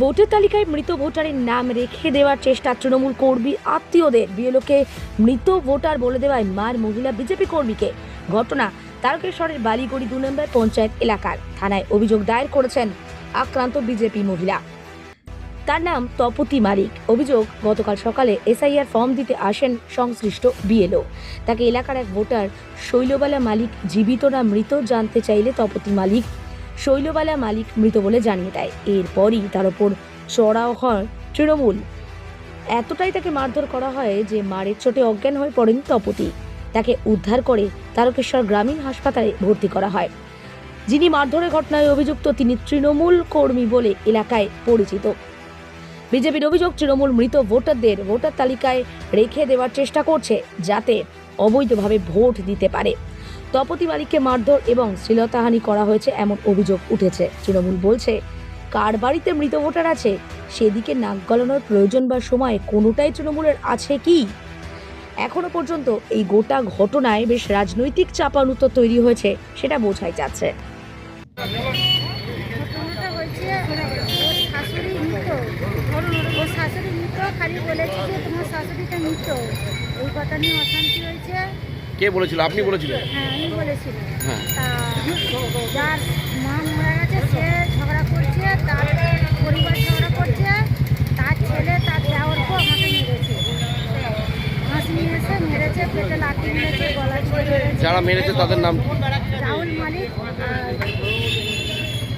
Voter তালিকায় মৃত ভোটারের নাম রেখে দেওয়ার চেষ্টা তৃণমূল কর্মী আত্মীয়দের। বিএলওকে মৃত ভোটার বলে দেওয়ায় মার মহিলা বিজেপি কর্মীকে। ঘটনা তারকেশ্বরের বালিগড়ি দু নম্বর পঞ্চায়েত এলাকার। থানায় অভিযোগ দায়ের করেছেন আক্রান্ত বিজেপি মহিলা। তার নাম তপতি মালিক। অভিযোগ, গতকাল সকালে এসআইআর ফর্ম দিতে আসেন সংশ্লিষ্ট বিএলও। তাকে এলাকার এক ভোটার শৈলবালা মালিক জীবিত না মৃত জানতে চাইলে তপতি মালিক শৈলবালা মালিক মৃত বলে জানিয়ে দেয়। এরপরই তার ওপর চড়াও হয় তৃণমূল। এতটাই তাকে মারধর করা হয় যে মারের চোটে অজ্ঞান হয়ে পড়েন তপতি তাকে উদ্ধার করে তারকেশ্বর গ্রামীণ হাসপাতালে ভর্তি করা হয়। যিনি মারধরের ঘটনায় অভিযুক্ত, তিনি তৃণমূল কর্মী বলে এলাকায় পরিচিত। বিজেপির অভিযোগ, তৃণমূল মৃত ভোটারদের ভোটার তালিকায় রেখে দেওয়ার চেষ্টা করছে যাতে অবৈধভাবে ভোট দিতে পারে। তপতি মালিককে মারধর এবং শ্লীলতাহানি করা হয়েছে এমন অভিযোগ উঠেছে। তৃণমূল বলছে, কার বাড়িতে মৃত ভোটার আছে? সেদিকে নাক গলানোর প্রয়োজন বা সময় কোনোটাই তৃণমূলের আছে কি? এখনও পর্যন্ত এই গোটা ঘটনায় বেশ রাজনৈতিক চাপানুতো তৈরি হয়েছে, সেটা বোঝাই যাচ্ছে। শাশুড়ি মৃত। খালি বলেছে যে তোমার শাশুড়িটা মৃত। কথা নিয়ে অশান্তি হয়েছে। কে বলেছিল? আপনি বলেছিলেন? হ্যাঁ আমি বলেছিলাম। হ্যাঁ। তা যার মা মারা গেছে সে ঝগড়া করছে তার পরিবার ঝগড়া করছে তার ছেলে তার দেওয়ারকেও আমাকে মেরেছে। হাঁস নিয়ে এসে মেরেছে পেটে লাঠি মেরেছে গলা যারা মেরেছে তাদের নাম রাহুল মালিক আর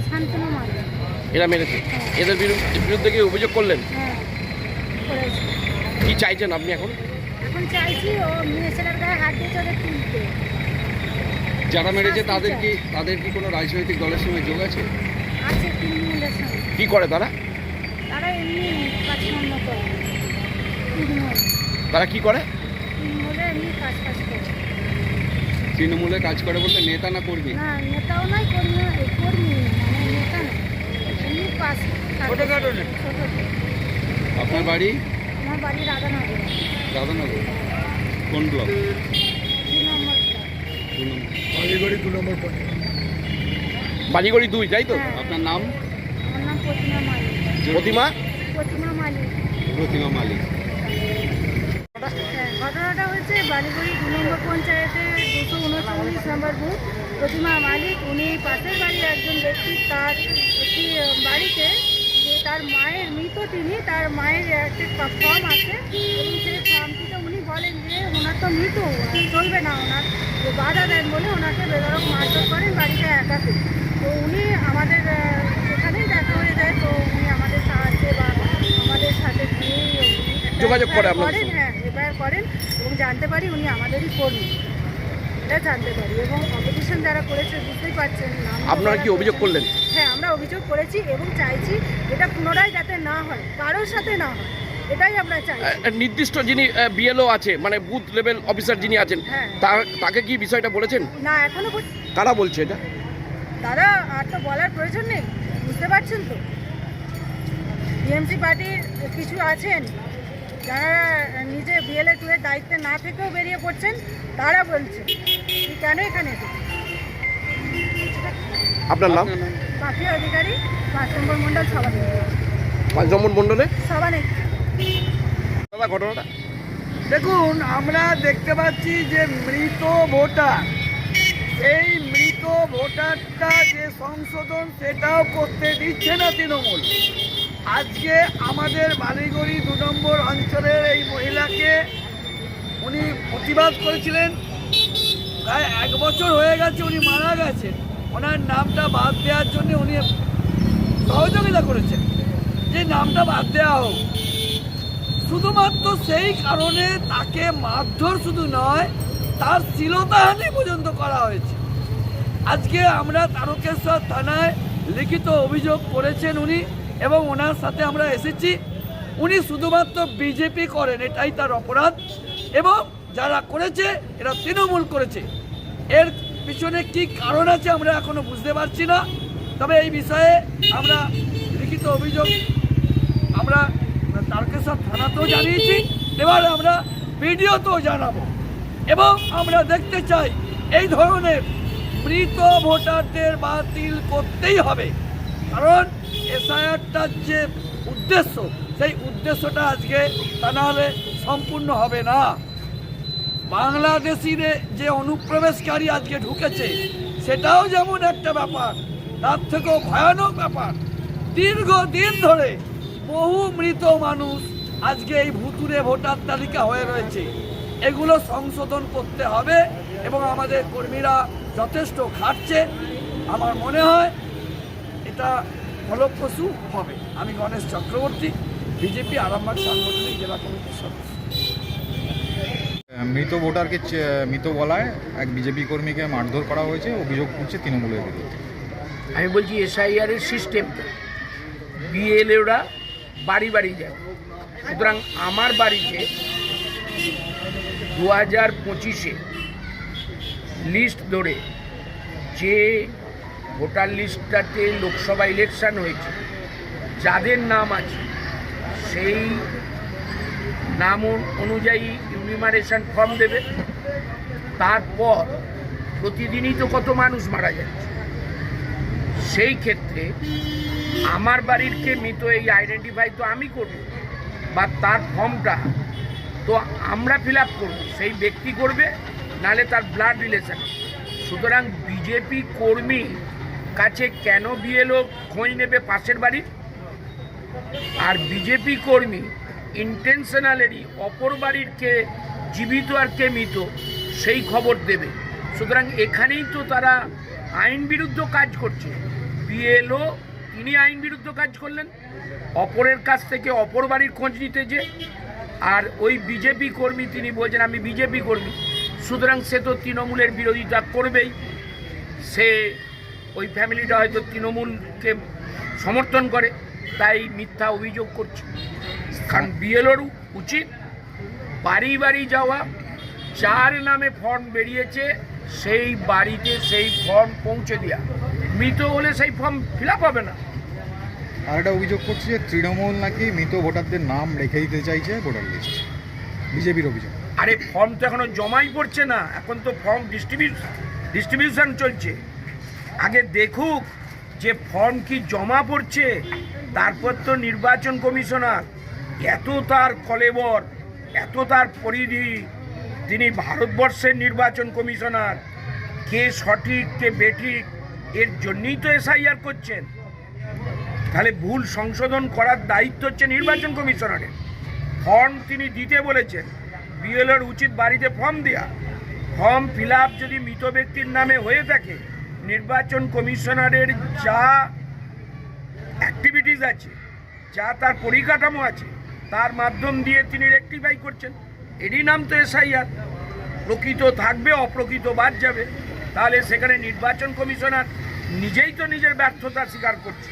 শান্তনু মালিক। এরা মেরেছে? এদের বিরুদ্ধে কি অভিযোগ করলেন? হ্যাঁ করেছে। কি চাইছেন আপনি এখন? এখন চাইছি ও মেয়ে ছেলের গায়ে হাত দিয়ে ওদের তুলতে। যারা মেরেছে তাদের কি তাদের কি কোনো রাজনৈতিক দলের সঙ্গে যোগ আছে? আছে তৃণমূলের সঙ্গে। কি করে তারা? তারা এমনি কাজকর্ম করে। তৃণমূল। তারা কি করে? তৃণমূলে এমনি কাজ কাজ করে। তৃণমূলে কাজ করে বলতে নেতা না কর্মী? না নেতাও নয় কর্মী কর্মী মানে নেতা না। এমনি পাস ছোটোখাটো। আপনার বাড়ি? আমার বাড়ি রাধানগর। রাধানগর কোন ব্লক? নম্বর। দু নম্বর দুই তাই তো? হ্যাঁ। আপনার নাম? আমার নাম প্রতিমা? মালিক প্রতিমা মালিক। প্রতিমা মালিক। হ্যাঁ, ঘটনাটা হচ্ছে বালিগুড়ি দু নম্বর পঞ্চায়েতে দুশো উনচল্লিশ নম্বর বুথ। প্রতিমা মালিক উনি পাশের বাড়ির একজন ব্যক্তি তার একটি বাড়িতে তার মায়ের মৃত তিনি তার মায়ের একটি ফর্ম আছে। এবং সেই ফর্মটিতে উনি বলেন যে ওনার তো মৃত চলবে না ওনার। তো বাধা দেন বলে ওনাকে বেদরক মারধর করেন বাড়িতে একাকে। তো উনি আমাদের আহ, সেখানেই দেখা হয়ে যায়। তো উনি আমাদের সাহায্যে বা আমাদের সাথে গিয়ে যোগাযোগ করে করেন হ্যাঁ এফআইআর করেন এবং জানতে পারি উনি আমাদেরই কর্মী। এটা জানতে পারি এবং অপোজিশন যারা করেছে বুঝতেই পারছেন আপনারা কি অভিযোগ করলেন? হ্যাঁ আমরা অভিযোগ করেছি এবং চাইছি এটা পুনরায় যাতে না হয় কারোর সাথে না হয় এটাই আমরা চাই নির্দিষ্ট যিনি বিএলও আছে মানে বুথ লেভেল অফিসার যিনি আছেন হ্যাঁ। তাকে কি বিষয়টা বলেছেন? না এখনও কারা বলছে এটা? দাদা আর তো বলার প্রয়োজন নেই বুঝতে পারছেন তো? টিএমসি পার্টির কিছু আছেন যারা নিজে বিএলএ টু এর দায়িত্বে না থেকেও বেরিয়ে পড়ছেন তারা বলছে। কেন এখানে? আপনার নাম? পাখি অধিকারী পাঁচ নম্বর মণ্ডল সভানে পাঁচ নম্বর সভানে দাদা ঘটনাটা? দেখুন আমরা দেখতে পাচ্ছি যে মৃত ভোটার এই মৃত ভোটারটা যে সংশোধন সেটাও করতে দিচ্ছে না তৃণমূল। আজকে আমাদের বালিগড়ি দু নম্বর অঞ্চলের এই মহিলাকে উনি প্রতিবাদ করেছিলেন। প্রায় এক বছর হয়ে গেছে উনি মারা গেছেন। ওনার নামটা বাদ দেওয়ার জন্য উনি সহযোগিতা করেছেন। যে নামটা বাদ দেওয়া হোক। শুধুমাত্র সেই কারণে তাকে মারধর শুধু নয়, তার শ্লীলতাহানি পর্যন্ত করা হয়েছে। আজকে আমরা তারকেশ্বর থানায় লিখিত অভিযোগ করেছেন উনি এবং ওনার সাথে আমরা এসেছি। উনি শুধুমাত্র বিজেপি করেন, এটাই তার অপরাধ। এবং যারা করেছে, এরা তৃণমূল করেছে। এর পিছনে কি কারণ আছে আমরা এখনও বুঝতে পারছি না। তবে এই বিষয়ে আমরা লিখিত অভিযোগ আমরা তারকেশ্বর থানাতেও জানিয়েছি। এবার আমরা ভিডিওতেও জানাব। এবং আমরা দেখতে চাই, এই ধরনের মৃত ভোটারদের বাতিল করতেই হবে। কারণ এসআইআরটার যে উদ্দেশ্য, সেই উদ্দেশ্যটা আজকে তা সম্পূর্ণ হবে না। বাংলাদেশিরে যে অনুপ্রবেশকারী আজকে ঢুকেছে, সেটাও যেমন একটা ব্যাপার, তার থেকেও ভয়ানক ব্যাপার। দীর্ঘদিন ধরে বহু মৃত মানুষ আজকে এই ভুতুরে ভোটার তালিকা হয়ে রয়েছে। এগুলো সংশোধন করতে হবে এবং আমাদের কর্মীরা যথেষ্ট খাটছে আমার মনে হয় এটা ফলপ্রসূ হবে। আমি গণেশ চক্রবর্তী, বিজেপি আরামবাগ সাংগঠনিক জেলা কমিটির সদস্য। মৃত ভোটারকে মৃত বলায় এক বিজেপি কর্মীকে মারধর করা হয়েছে, অভিযোগ করছে তৃণমূলের বিরুদ্ধে। আমি বলছি এসআইআর এর সিস্টেম বিএলএরা বাড়ি বাড়ি যায় সুতরাং আমার বাড়িতে দু হাজার পঁচিশে লিস্ট ধরে যে ভোটার লিস্টটাতে লোকসভা ইলেকশন হয়েছে, যাদের নাম আছে, সেই নাম অনুযায়ী ইউনিমারেশন ফর্ম দেবে। তারপর প্রতিদিনই তো কত মানুষ মারা যাচ্ছে সেই ক্ষেত্রে আমার বাড়ির কে মৃত, এই আইডেন্টিফাই তো আমি করব, বা তার ফর্মটা তো আমরা ফিল আপ করব। সেই ব্যক্তি করবে নালে তার ব্লাড রিলেশন সুতরাং বিজেপি কর্মী কাছে কেন বিএলও খোঁজ নেবে পাশের বাড়ির? আর বিজেপি কর্মী ইন্টেনশনালেরই অপর বাড়ির কে জীবিত আর কে মৃত, সেই খবর দেবে। সুতরাং এখানেই তো তারা আইন বিরুদ্ধ কাজ করছে। বিএলও তিনি আইন বিরুদ্ধ কাজ করলেন। অপরের কাছ থেকে অপর বাড়ির খোঁজ নিতে যে, আর ওই বিজেপি কর্মী তিনি বলছেন, আমি বিজেপি কর্মী। সুতরাং সে তো তৃণমূলের বিরোধিতা করবেই। সে ওই ফ্যামিলিটা হয়তো তৃণমূলকে সমর্থন করে, তাই মিথ্যা অভিযোগ করছে। কারণ বিএলওর উচিত বাড়ি বাড়ি যাওয়া। যার নামে ফর্ম বেরিয়েছে সেই বাড়িতে সেই ফর্ম পৌঁছে দেওয়া মৃত হলে সেই ফর্ম ফিল হবে না। আর একটা অভিযোগ করছে যে তৃণমূল নাকি মৃত ভোটারদের নাম রেখে দিতে চাইছে ভোটার লিস্ট বিজেপির অভিযোগ। আরে ফর্ম তো এখনও জমাই পড়ছে না এখন তো ফর্ম ডিস্ট্রিবিউট ডিস্ট্রিবিউশন চলছে। আগে দেখুক যে ফর্ম কি জমা পড়ছে তারপর তো নির্বাচন কমিশনার এত তার কলেবর, এত তার পরিধি তিনি ভারতবর্ষের নির্বাচন কমিশনার, কে সঠিক, কে বেঠিক, এর জন্যই তো এসআইআর করছেন। তাহলে ভুল সংশোধন করার দায়িত্ব হচ্ছে নির্বাচন কমিশনারের। ফর্ম তিনি দিতে বলেছেন, বিএলওর উচিত বাড়িতে ফর্ম দেওয়া ফর্ম ফিল যদি মৃত ব্যক্তির নামে হয়ে থাকে, নির্বাচন কমিশনারের যা অ্যাক্টিভিটিস আছে, যা তার পরিকাঠামো আছে তার মাধ্যম দিয়ে তিনি রেক্টিফাই করছেন। এরই নাম তো এসআইআর প্রকৃত থাকবে, অপ্রকৃত বাদ যাবে। তাহলে সেখানে নির্বাচন কমিশনার নিজেই তো নিজের ব্যর্থতা স্বীকার করছে